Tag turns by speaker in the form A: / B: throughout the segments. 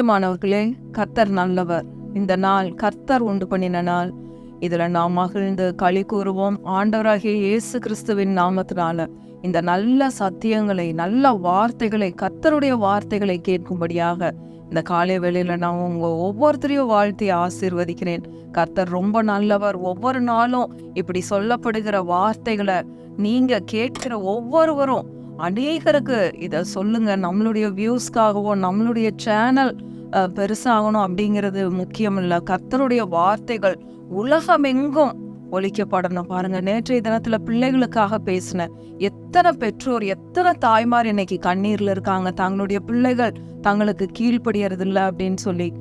A: பிரியமானவர்களே கர்த்தர் நல்லவர். இந்த நாள் கர்த்தர் உண்டு பண்ணின நாள். இதுல நாம் மகிழ்ந்து களி கூறுவோம். ஆண்டவராகிய இயேசு கிறிஸ்துவின் நாமத்தினால இந்த நல்ல சத்தியங்களை நல்ல வார்த்தைகளை கர்த்தருடைய வார்த்தைகளை கேட்கும்படியாக இந்த காலை வேளையில் நான் உங்க ஒவ்வொருத்தரையும் வாழ்த்தி ஆசீர்வதிக்கிறேன். கர்த்தர் ரொம்ப நல்லவர். ஒவ்வொரு நாளும் இப்படி சொல்லப்படுகிற வார்த்தைகளை நீங்க கேட்கிற ஒவ்வொருவரும் அநேகருக்கு இதை சொல்லுங்க. நம்மளுடைய வியூஸ்க்காகவும் நம்மளுடைய சேனல் பெருசாகணும் அப்படிங்கிறது முக்கியம் இல்லை கர்த்தருடைய வார்த்தைகள் உலகமெங்கும் ஒழிக்கப்படணும் பாருங்க நேற்றைய தினத்துல பிள்ளைகளுக்காக பேசினேன் எத்தனை பெற்றோர் எத்தனை தாய்மார் இன்னைக்கு கண்ணீர்ல இருக்காங்க. தங்களுடைய பிள்ளைகள் தங்களுக்கு கீழ்ப்படியறதில்லை அப்படின்னு சொல்லி.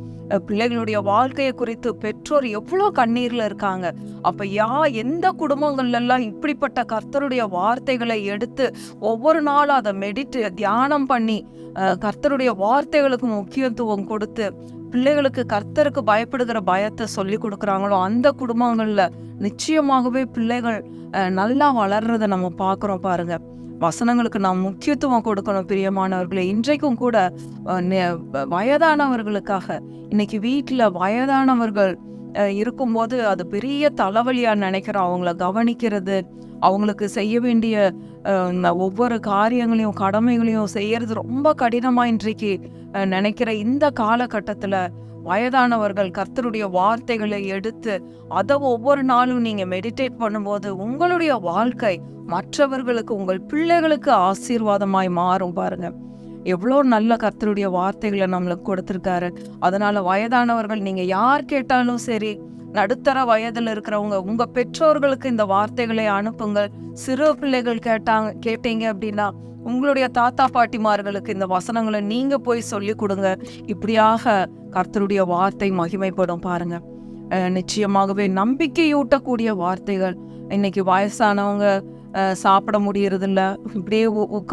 A: பிள்ளைகளுடைய வாழ்க்கையை குறித்து பெற்றோர் எவ்வளோ கண்ணீரில் இருக்காங்க. அப்போ யா எந்த குடும்பங்கள்லாம் இப்படிப்பட்ட கர்த்தருடைய வார்த்தைகளை எடுத்து ஒவ்வொரு நாளும் அதை மெடிட்டு தியானம் பண்ணி கர்த்தருடைய வார்த்தைகளுக்கு முக்கியத்துவம் கொடுத்து பிள்ளைகளுக்கு கர்த்தருக்கு பயப்படுகிற பயத்தை சொல்லி கொடுக்குறாங்களோ அந்த குடும்பங்களில் நிச்சயமாகவே பிள்ளைகள் நல்லா வளர்றதை நம்ம பார்க்குறோம் பாருங்கள் வசனங்களுக்கு நாம் முக்கியத்துவம் கொடுக்கணும் பிரியமானவர்களே. இன்றைக்கும் கூட வயதானவர்களுக்காக இன்னைக்கு வீட்டில் வயதானவர்கள் இருக்கும்போது அது பெரிய தலைவலியாக நினைக்கிறோம். அவங்கள கவனிக்கிறது அவங்களுக்கு செய்ய வேண்டிய இந்த ஒவ்வொரு காரியங்களையும் கடமைகளையும் செய்யறது ரொம்ப கடினமாக இன்றைக்கு நினைக்கிற இந்த காலகட்டத்தில் வயதானவர்கள் கர்த்தருடைய வார்த்தைகளை எடுத்து அதை ஒவ்வொரு நாளும் நீங்க மெடிடேட் பண்ணும்போது உங்களுடைய வாழ்க்கை மற்றவர்களுக்கு உங்கள் பிள்ளைகளுக்கு ஆசீர்வாதமாய் மாறும் பாருங்க. எவ்வளோ நல்ல கர்த்தருடைய வார்த்தைகளை நம்மளுக்கு கொடுத்துருக்காரு. அதனால வயதானவர்கள் நீங்க யார் கேட்டாலும் சரி நடுத்தர வயதில் இருக்கிறவங்க உங்க பெற்றோர்களுக்கு இந்த வார்த்தைகளை அனுப்புங்கள். சிறு பிள்ளைகள் கேட்டாங்க கேட்டீங்க அப்படின்னா உங்களுடைய தாத்தா பாட்டிமார்களுக்கு இந்த வசனங்களை நீங்க போய் சொல்லி கொடுங்க. இப்படியாக கர்த்தருடைய வார்த்தை மகிமைப்படும் பாருங்க. நிச்சயமாகவே நம்பிக்கையூட்டக்கூடிய வார்த்தைகள். இன்னைக்கு வயசானவங்க சாப்பிட முடியறதில்ல. இப்படியே உ-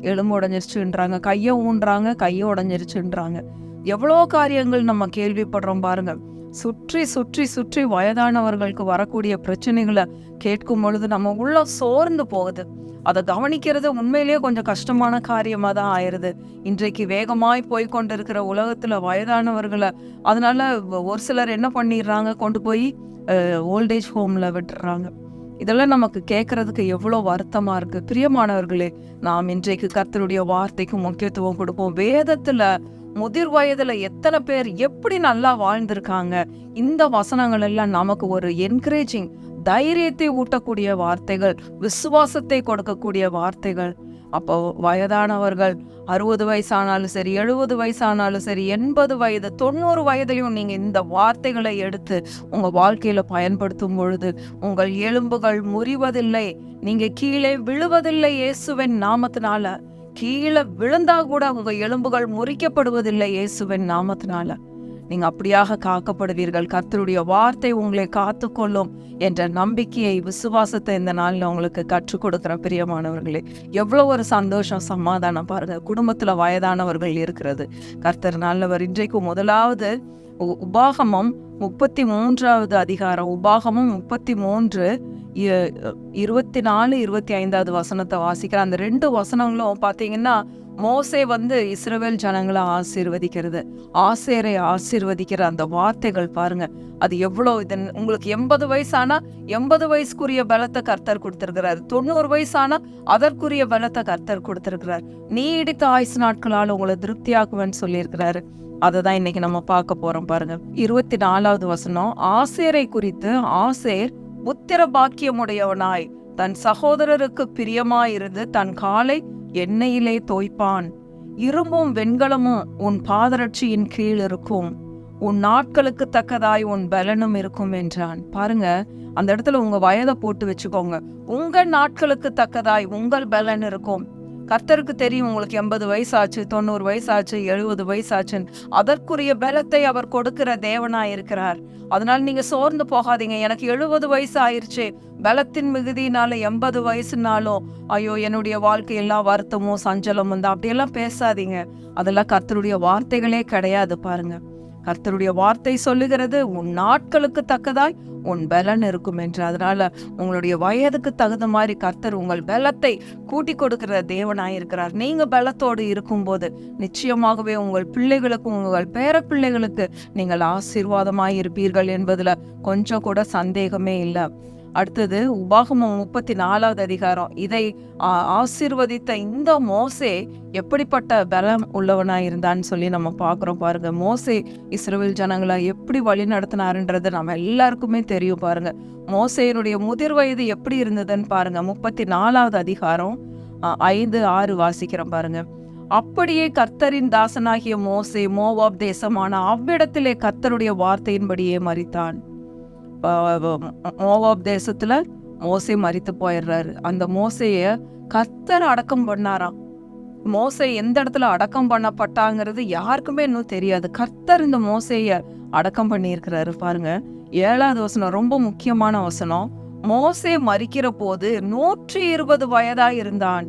A: எலும்பு உடஞ்சிருச்சுன்றாங்க கையை ஊன்றாங்க கையை உடஞ்சிருச்சுன்றாங்க. எவ்வளோ காரியங்கள் நம்ம கேள்விப்படுறோம் பாருங்கள் சுற்றி சுற்றி சுற்றி வயதானவர்களுக்கு வரக்கூடிய பிரச்சனைகளை கேட்கும் பொழுது நம்ம உள்ள சோர்ந்து போகுது. அதை கவனிக்கிறது உண்மையிலேயே கொஞ்சம் கஷ்டமான காரியமாக தான் ஆயிடுது. இன்றைக்கு வேகமாய் போய் கொண்டிருக்கிற உலகத்தில் வயதானவர்களை அதனால ஒரு சிலர் என்ன பண்ணிடுறாங்க? கொண்டு போய் ஓல்டேஜ் ஹோமில் விட்டுறாங்க. இதெல்லாம் நமக்கு கேட்கறதுக்கு எவ்வளோ வருத்தமாக இருக்கு. பிரியமானவர்களே நாம் இன்றைக்கு கர்த்தருடைய வார்த்தைக்கு முக்கியத்துவம் கொடுப்போம். வேதத்தில் முதிர் வயதுல எத்தனை பேர் எப்படி நல்லா வாழ்ந்திருக்காங்க? இந்த வசனங்கள் எல்லாம் நமக்கு ஒரு என்கரேஜிங் தைரியத்தை ஊட்டக்கூடிய வார்த்தைகள் விசுவாசத்தை கொடுக்கக்கூடிய வார்த்தைகள். அப்போ வயதானவர்கள் அறுபது வயசானாலும் சரி எழுபது வயசானாலும் சரி எண்பது வயது தொண்ணூறு வயதிலையும் நீங்கள் இந்த வார்த்தைகளை எடுத்து உங்கள் வாழ்க்கையில் பயன்படுத்தும் பொழுது உங்கள் எலும்புகள் முறிவதில்லை. நீங்கள் கீழே விழுவதில்லை இயேசுவின் நாமத்தினால. கீழே விழுந்தா கூட உங்க எலும்புகள் முறிக்கப்படுவதில்லை இயேசுவின் நாமத்தினால. நீங்க அப்படியாக காக்கப்படுவீர்கள். கர்த்தருடைய வார்த்தை உங்களை காத்துக்கொள்ளும் என்ற நம்பிக்கையை விசுவாசத்தை இந்த நாளில் உங்களுக்கு கற்றுக் கொடுக்குற பிரியமானவர்களே. எவ்வளோ ஒரு சந்தோஷம் சமாதானம் பாருங்க. குடும்பத்துல வயதானவர்கள் இருக்கிறது. கர்த்தர் நல்லவர். இன்றைக்கு முதலாவது உ- உபாகமம் முப்பத்தி மூன்றாவது அதிகாரம். உபாகமம் முப்பத்தி மூன்று இருபத்தி நாலு இருபத்தி ஐந்தாவது வசனத்தை வாசிக்கிற அந்த ரெண்டு வசனங்களும் பார்த்தீங்கன்னா மோசே வந்து இஸ்ரவேல் ஜனங்களை ஆசீர்வதிக்கிறது. ஆசேரை ஆசீர்வதிக்கிற அந்த வார்த்தைகள் பாருங்க. அது எவ்வளோ இது உங்களுக்கு எண்பது வயசானா எண்பது வயசுக்குரிய பலத்தை கர்த்தர் கொடுத்துருக்கிறார். தொண்ணூறு வயசானா அதற்குரிய பலத்தை கர்த்தர் கொடுத்துருக்கிறார். நீடித்த ஆயுசு நாட்களால் உங்களை திருப்தியாக்குவேன்னு சொல்லியிருக்கிறாரு. அதை தான் இன்னைக்கு நம்ம பார்க்க போறோம் பாருங்க. இருபத்தி நாலாவது வசனம் ஆசேரை குறித்து ஆசேர் புத்திர பாக்கியமுடையவனாய் தன் சகோதரருக்கு பிரியமாயிருந்து தன் காலை எண்ணெயிலே தோய்ப்பான். இரும்பும் வெண்கலமும் உன் பாதரட்சியின் கீழ் இருக்கும். உன் நாட்களுக்கு தக்கதாய் உன் பலனும் இருக்கும் என்றான். பாருங்க அந்த இடத்துல உங்க வயதை போட்டு வச்சுக்கோங்க. உங்க நாட்களுக்கு தக்கதாய் உங்கள் பலன் இருக்கும். கர்த்தருக்கு தெரியும் உங்களுக்கு எண்பது வயசாச்சு தொண்ணூறு வயசாச்சு எழுபது வயசாச்சுன்னு. அதற்குரிய பலத்தை அவர் கொடுக்கிற தேவனா இருக்கிறார். அதனால நீங்க சோர்ந்து போகாதீங்க. எனக்கு எழுபது வயசு ஆயிருச்சு பலத்தின் மிகுதினால எண்பது வயசுனாலும் ஐயோ என்னுடைய வாழ்க்கை எல்லாம் வருத்தமும் சஞ்சலமும் தான். அப்படியெல்லாம் பேசாதீங்க. அதெல்லாம் கர்த்தருடைய வார்த்தைகளே கிடையாது பாருங்க. கர்த்தருடைய வார்த்தை சொல்லுகிறது உன் நாட்களுக்கு தக்கதாய் உன் பலன் இருக்கும் என்று. அதனால உங்களுடைய வயதுக்கு தகுந்த மாதிரி கர்த்தர் உங்கள் பலத்தை கூட்டி கொடுக்கிற தேவனாய் இருக்கிறார். நீங்க பலத்தோடு இருக்கும்போது நிச்சயமாகவே உங்கள் பிள்ளைகளுக்கும் உங்கள் பேர பிள்ளைகளுக்கு நீங்கள் ஆசீர்வாதமாய் இருப்பீர்கள் என்பதுல கொஞ்சம் கூட சந்தேகமே இல்லை. அடுத்தது உபாகமம் முப்பத்தி நாலாவது அதிகாரம். இதை ஆசிர்வதித்த ஆசீர்வதித்த இந்த மோசே எப்படிப்பட்ட பலம் உள்ளவனாக இருந்தான்னு சொல்லி நம்ம பார்க்குறோம் பாருங்க. மோசே இஸ்ரோவில் ஜனங்களை எப்படி வழி நடத்தினாருன்றது நம்ம எல்லாருக்குமே தெரியும் பாருங்க. மோசையினுடைய முதிர் வயது எப்படி இருந்ததுன்னு பாருங்க. முப்பத்தி நாலாவது அதிகாரம் ஐந்து ஆறு வாசிக்கிறோம் பாருங்க. அப்படியே கர்த்தரின் தாசனாகிய மோசே மோவாப் தேசமான அவ்விடத்திலே கர்த்தருடைய வார்த்தையின்படியே மறித்தான் மோவாப் தேசத்தில் மோசை மறித்து போயிடுறாரு. அந்த மோசையை கத்தர் அடக்கம் பண்ணாராம். மோசை எந்த இடத்துல அடக்கம் பண்ணப்பட்டாங்கிறது யாருக்குமே இன்னும் தெரியாது. கர்த்தர் இந்த மோசையை அடக்கம் பண்ணியிருக்கிறாரு பாருங்க. ஏழாவது வசனம் ரொம்ப முக்கியமான வசனம். மோசே மறிக்கிற போது நூற்றி இருபது வயதா இருந்தான்.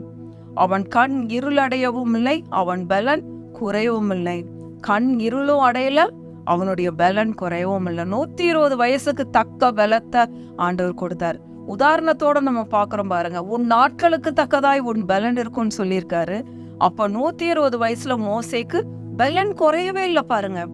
A: அவன் கண் இருளடையவும் இல்லை அவன் பலன் குறையவும் இல்லை கண் இருளும் அடையல அவனுடைய பலன் குறையவும் இல்லை. நூத்தி இருபது வயசுக்கு தக்க பலத்தை ஆண்டவர் கொடுத்தார். உதாரணத்தோட நம்ம பார்க்குறோம் பாருங்க. உன் நாட்களுக்கு தக்கதாய் உன் பலன் இருக்கும்னு சொல்லியிருக்காரு. அப்போ நூற்றி இருபது வயசுல மோசேக்கு பலன் குறையவே இல்லை பாருங்க.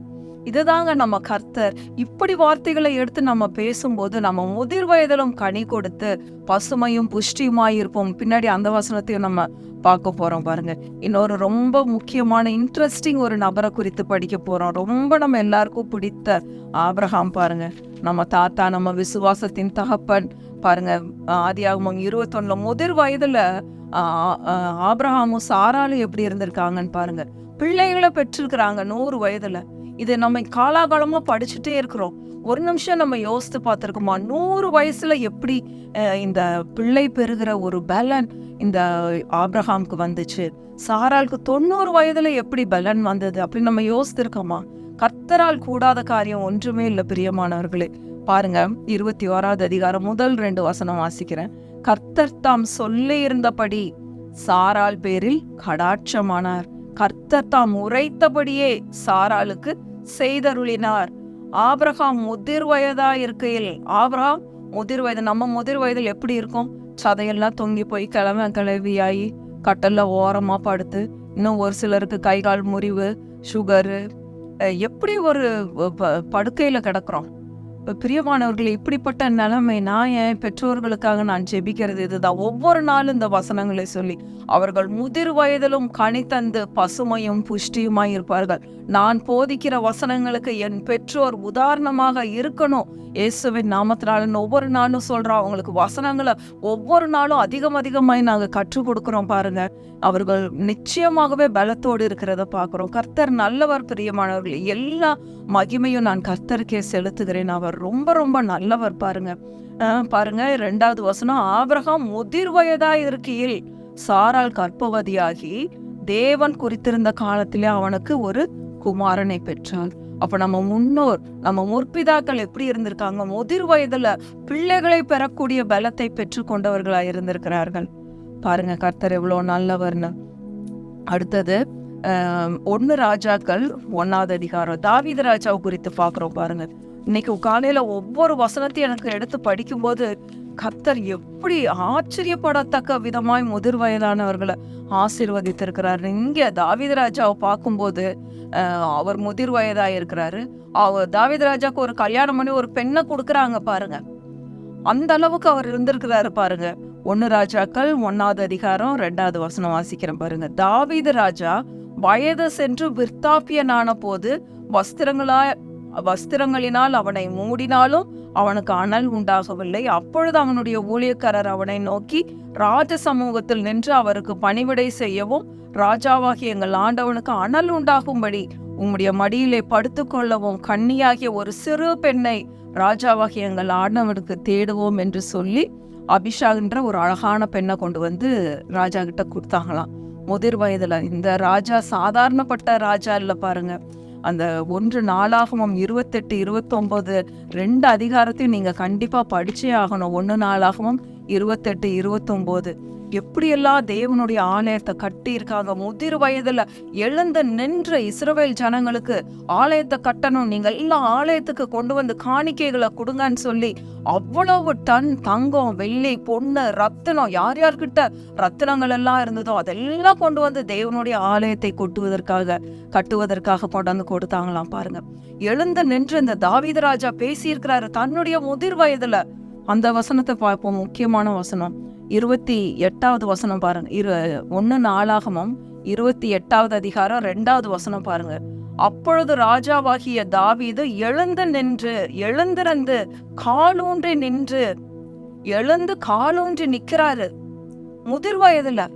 A: இதுதாங்க நம்ம கர்த்தர். இப்படி வார்த்தைகளை எடுத்து நம்ம பேசும்போது நம்ம முதிர் வயதிலும் கனி கொடுத்து பசுமையும் புஷ்டியுமாய் இருப்போம் பின்னாடி அந்த வசனத்தையும் நம்ம பார்க்க போறோம் பாருங்க. இன்னொரு ரொம்ப முக்கியமான இன்ட்ரெஸ்டிங் ஒரு நபரை குறித்து படிக்க போறோம். ரொம்ப நம்ம எல்லாருக்கும் பிடித்த ஆபிரகாம் பாருங்க. நம்ம தாத்தா நம்ம விசுவாசத்தின் தகப்பன் பாருங்க. ஆதியாகமம் இருபத்தொன்னுல முதிர் வயதுல ஆப்ரஹாமும் ஆபிரகாமும் சாராலும் எப்படி இருந்திருக்காங்கன்னு பாருங்க. பிள்ளைகளை பெற்றிருக்கிறாங்க நூறு வயதுல. இது நம்ம காலாகாலமா படிச்சுட்டே இருக்கிறோம். ஒரு நிமிஷம் நம்ம யோசித்து பார்த்துருக்கோமா? நூறு வயசுல எப்படி அஹ், இந்த பிள்ளை பெறுகிற ஒரு பலன் இந்த ஆப்ரஹாம்க்கு வந்துச்சு? சாராளுக்கு தொண்ணூறு வயதில் எப்படி பலன் வந்தது? அப்படின்னு நம்ம யோசித்திருக்கோமா? கர்த்தரால் கூடாத காரியம் ஒன்றுமே இல்லை பிரியமானவர்களே. பாருங்க இருபத்தி ஓராவது அதிகாரம் முதல் ரெண்டு வசனம் வாசிக்கிறேன். கர்த்தர் தாம் சொல்லி இருந்தபடி சாரால் பேரில் கடாட்சமானார். கர்த்தர் தாம் உரைத்தபடியே சாராளுக்கு செய்தருளினார். ஆபிரகாம் முதிர் வயதா இருக்கையில் ஆபிரகாம் முதிர் வயது நம்ம முதிர் வயதில் எப்படி இருக்கும்? சதையெல்லாம் தொங்கி போய் கிளம்ப கிளவியாகி கட்டல்ல ஓரமா படுத்து இன்னும் ஒரு சிலருக்கு கை கால் முறிவு சுகரு எப்படி ஒரு ப- படுக்கையில கிடக்குறோம்? பிரியமானவர்கள் இப்படிப்பட்ட நிலைமை நான் என் பெற்றோர்களுக்காக நான் ஜெபிக்கிறது? இதுதான் ஒவ்வொரு நாளும் இந்த வசனங்களை சொல்லி அவர்கள் முதிர் வயதிலும் கனி தந்து பசுமையும் புஷ்டியுமாய் இருப்பார்கள். நான் போதிக்கிற வசனங்களுக்கு என் பெற்றோர் உதாரணமாக இருக்கணும். இயேசுவின் நாமத்தினால ஒவ்வொரு நாளும் சொல்றோம் அவங்களுக்கு வசனங்களை ஒவ்வொரு நாளும் அதிகம் அதிகமாய் நாங்கள் கற்றுக் கொடுக்குறோம் பாருங்க. அவர்கள் நிச்சயமாகவே பலத்தோடு இருக்கிறத பார்க்குறோம். கர்த்தர் நல்லவர் பிரியமானவர்கள். எல்லா மகிமையும் நான் கர்த்தருக்கே செலுத்துகிறேன். அவர் ரொம்ப ரொம்ப நல்லவர் பாருங்க. பாருங்க ரெண்டாவது வசனம். ஆபிரகாம் முதிர் வயதா இருக்கையில் சாரால் கற்பவதியாகி தேவன் குறித்திருந்த காலத்திலே அவனுக்கு ஒரு குமாரனை பெற்றாள் அப்ப நம்ம முன்னோர் நம்ம முற்பிதாக்கள் எப்படி இருந்திருக்காங்க? முதிர் வயதுல பிள்ளைகளை பெறக்கூடிய பலத்தை பெற்று கொண்டவர்களா இருந்திருக்கிறார்கள். பாருங்க கர்த்தர் எவ்வளோ நல்லவர்னு. அடுத்தது ஒன்னு ராஜாக்கள் ஒன்னாவது அதிகாரம். தாவீது ராஜாவை குறித்து பார்க்குறோம் பாருங்க. இன்னைக்கு காலையில ஒவ்வொரு வசனத்தையும் எனக்கு எடுத்து படிக்கும்போது கத்தர் எப்படி ஆச்சரியப்படத்தக்க விதமாய் முதிர் வயதானவர்களை ஆசீர்வதித்திருக்கிறார் இங்கே தாவிதராஜாவை பார்க்கும்போது அவர் முதிர் வயதாக இருக்கிறாரு. அவர் தாவிதராஜாவுக்கு ஒரு கல்யாணம் பண்ணி ஒரு பெண்ணை கொடுக்குறாங்க பாருங்க. அந்த அளவுக்கு அவர் இருந்திருக்கிறாரு பாருங்க. ஒன்று ராஜாக்கள் ஒன்னாவது அதிகாரம் ரெண்டாவது வசனம் வாசிக்கிறேன் பாருங்க. தாவீது ராஜா வயது சென்று விற்தாப்பியனான போது வஸ்திரங்களா வஸ்திரங்களினால் அவனை மூடினாலும் அவனுக்கு அனல் உண்டாகவில்லை. அப்பொழுது அவனுடைய ஊழியக்காரர் அவனை நோக்கி ராஜ சமூகத்தில் நின்று அவருக்கு பணிவிடை செய்யவும் ராஜாவாகிய எங்கள் ஆண்டவனுக்கு அனல் உண்டாகும்படி உம்முடைய மடியிலே படுத்துக்கொள்ளவும் கண்ணியாகிய ஒரு சிறு பெண்ணை ராஜாவாகிய எங்கள் ஆண்டவனுக்கு தேடுவோம் என்று சொல்லி அபிஷாக்ன்ற ஒரு அழகான பெண்ணை கொண்டு வந்து ராஜா கிட்ட கொடுத்தாங்களாம். முதிர் வயதுல இந்த ராஜா சாதாரணப்பட்ட ராஜா இல்லை பாருங்க. அந்த ஒன்று நாளாகவும் இருபத்தெட்டு இருபத்தொம்போது ரெண்டு அதிகாரத்தையும் நீங்கள் கண்டிப்பாக படித்தே ஆகணும். ஒன்று நாளாகவும் இருபத்தெட்டு இருபத்தொம்போது. எப்படியெல்லாம் தேவனுடைய ஆலயத்தை கட்டியிருக்காங்க? முதிர் வயதுல எழுந்து நின்ற இஸ்ரவேல் ஜனங்களுக்கு ஆலயத்தை கட்டணும். நீங்க எல்லாம் ஆலயத்துக்கு கொண்டு வந்து காணிக்கைகளை கொடுங்கன்னு சொல்லி அவ்வளவு டன் தங்கம் வெள்ளி பொண்ணு ரத்தினம் யார் யார்கிட்ட ரத்தினங்கள் எல்லாம் இருந்ததோ அதெல்லாம் கொண்டு வந்து தேவனுடைய ஆலயத்தை கொட்டுவதற்காக கட்டுவதற்காக கொண்டாந்து கொடுத்தாங்களாம் பாருங்க. எழுந்து நின்று இந்த தாவிதராஜா பேசியிருக்கிறாரு. தன்னுடைய முதிர் வயதுல. அந்த வசனத்தை பார்ப்போம். முக்கியமான வசனம். இருபத்தி எட்டாவது வசனம் பாருங்க. இரு ஒன்று நாளாகமும் இருபத்தி எட்டாவது அதிகாரம் ரெண்டாவது வசனம் பாருங்க. அப்பொழுது ராஜாவாகிய தாவீது எழுந்து நின்று எழுந்திருந்து காலூன்றி நின்று எழுந்து காலூன்றி நிற்கிறாரு. முதிர் வயதுல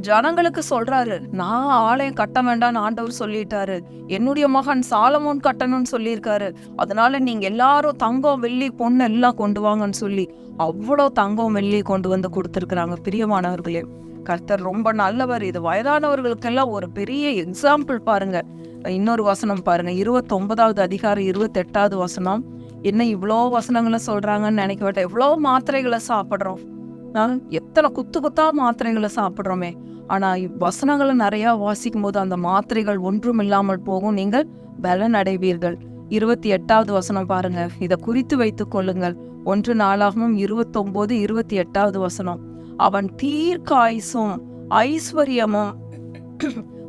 A: ஜனங்களுக்கு சொல்றாரு நான் ஆலயம் கட்ட வேண்டாம்னு ஆண்டவர் சொல்லிட்டாரு. என்னுடைய மகன் சாலமோன் கட்டணும்னு சொல்லியிருக்காரு. அதனால நீங்க எல்லாரும் தங்கம் வெள்ளி பொண்ணு எல்லாம் கொண்டு வாங்கன்னு சொல்லி அவ்வளோ தங்கம் வெள்ளி கொண்டு வந்து கொடுத்துருக்குறாங்க பிரியமானவர்களே. கர்த்தர் ரொம்ப நல்லவர். இது வயதானவர்களுக்கெல்லாம் ஒரு பெரிய எக்ஸாம்பிள் பாருங்க. இன்னொரு வசனம் பாருங்க. இருபத்தொன்பதாவது அதிகாரம் இருபத்தெட்டாவது வசனம். என்ன இவ்வளோ வசனங்களை சொல்றாங்கன்னு நினைக்க மாட்டேன் எவ்வளோ மாத்திரைகளை சாப்பிட்றோம். எத்தனை குத்து குத்தா மாத்திரைகளை சாப்பிட்றோமே. ஆனா வசனங்களை நிறையா வாசிக்கும் போது அந்த மாத்திரைகள் ஒன்றும் இல்லாமல் போகும். நீங்கள் பலன் அடைவீர்கள் இருபத்தி எட்டாவது வசனம் பாருங்க. இதை குறித்து வைத்துக் கொள்ளுங்கள். ஒன்று நாளாகவும் இருபத்தொம்போது இருபத்தி எட்டாவது வசனம். அவன் தீர்க்காயுசும் ஐஸ்வர்யமும்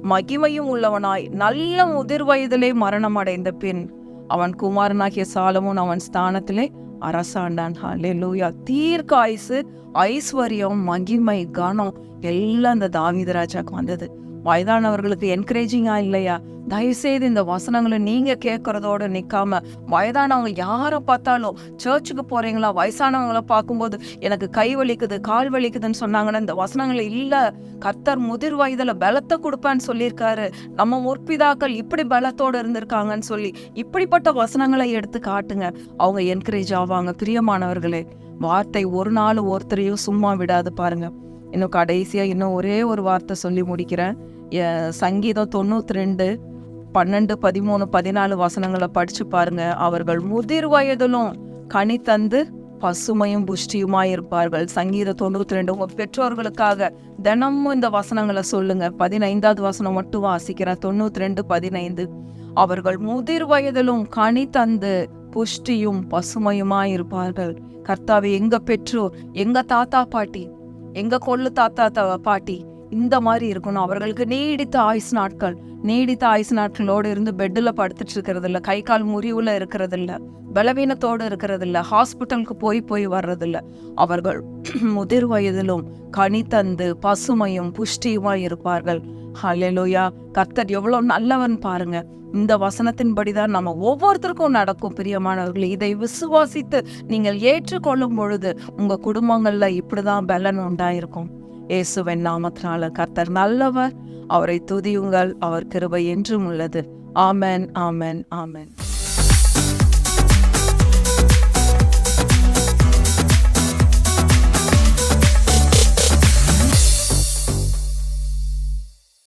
A: மகிமையும் உள்ளவனாய் நல்ல முதிர் வயதிலே மரணம் அடைந்த பின் அவன் குமாரனாகிய சாலமும் அவன் ஸ்தானத்திலே அரசாண்டான். தீர்க்க ஐஸ்ஸு ஐஸ்வர்யம் மகிமை கனம் எல்லாம் இந்த தாவீது வந்தது. வயதானவர்களுக்கு என்கரேஜிங்கா இல்லையா? தயவுசெய்து இந்த வசனங்களை நீங்க கேட்கறதோட நிக்காம வயதானவங்க யாரை பார்த்தாலும் சர்ச்சுக்கு போறீங்களா? வயசானவங்களை பார்க்கும்போது எனக்கு கை வலிக்குது கால் வலிக்குதுன்னு சொன்னாங்கன்னா இந்த வசனங்களை இல்ல. கர்த்தர் முதிர் வயதுல பலத்தை கொடுப்பேன்னு சொல்லியிருக்காரு. நம்ம முற்பிதாக்கள் இப்படி பலத்தோடு இருந்திருக்காங்கன்னு சொல்லி இப்படிப்பட்ட வசனங்களை எடுத்து காட்டுங்க. அவங்க என்கரேஜ் ஆவாங்க. பிரியமானவர்களே வார்த்தை ஒரு நாள் ஒருத்தரையும் சும்மா விடாது பாருங்க. இன்னும் கடைசியாக இன்னும் ஒரே ஒரு வார்த்தை சொல்லி முடிக்கிறேன். சங்கீதம் தொண்ணூற்றி ரெண்டு பன்னெண்டு பதிமூணு பதினாலு வசனங்களை படிச்சு பாருங்க. அவர்கள் முதிர் வயதிலும் கனி தந்து பசுமையும் புஷ்டியுமாய் இருப்பார்கள். சங்கீத தொண்ணூத்தி ரெண்டு உங்க பெற்றோர்களுக்காக தினமும் இந்த வசனங்களை சொல்லுங்க. பதினைந்தாவது வசனம் மட்டும் வாசிக்கிறேன். தொண்ணூத்தி ரெண்டு பதினைந்து. அவர்கள் முதிர் வயதிலும் கனி தந்து புஷ்டியும் பசுமையுமாய் இருப்பார்கள். கர்த்தாவே எங்க பெற்றோர் எங்க தாத்தா பாட்டி எங்க கொள்ளு தாத்தா பாட்டி இந்த மாதிரி இருக்கணும். அவர்களுக்கு நீடித்த ஆயுசு நாட்கள். நீடித்த ஆயுசு நாட்களோடு இருந்து பெட்டில் படுத்துட்டு இருக்கிறதில்ல. கை கால் முறிவுல இருக்கிறதில்ல. பலவீனத்தோடு இருக்கிறதில்ல. ஹாஸ்பிட்டலுக்கு போய் போய் வர்றதில்ல. அவர்கள் முதிர் வயதிலும் கனி தந்து பசுமையும் புஷ்டியுமாய் இருப்பார்கள். ஹalleluya கர்த்தர் எவ்வளோ நல்லவன் பாருங்க. இந்த வசனத்தின்படிதான் நம்ம ஒவ்வொருத்தருக்கும் நடக்கும் பிரியமானவர்களே. இதை விசுவாசித்து நீங்கள் ஏற்றுக்கொள்ளும் பொழுது உங்கள் குடும்பங்களில் இப்படி தான் பலன் உண்டாயிருக்கும். இயேசுவின் நாமத்தினால கர்த்தர் நல்லவர். அவரை துதியுங்கள் அவர் கிருபை என்றும் உள்ளது. ஆமென் ஆமென் ஆமன்.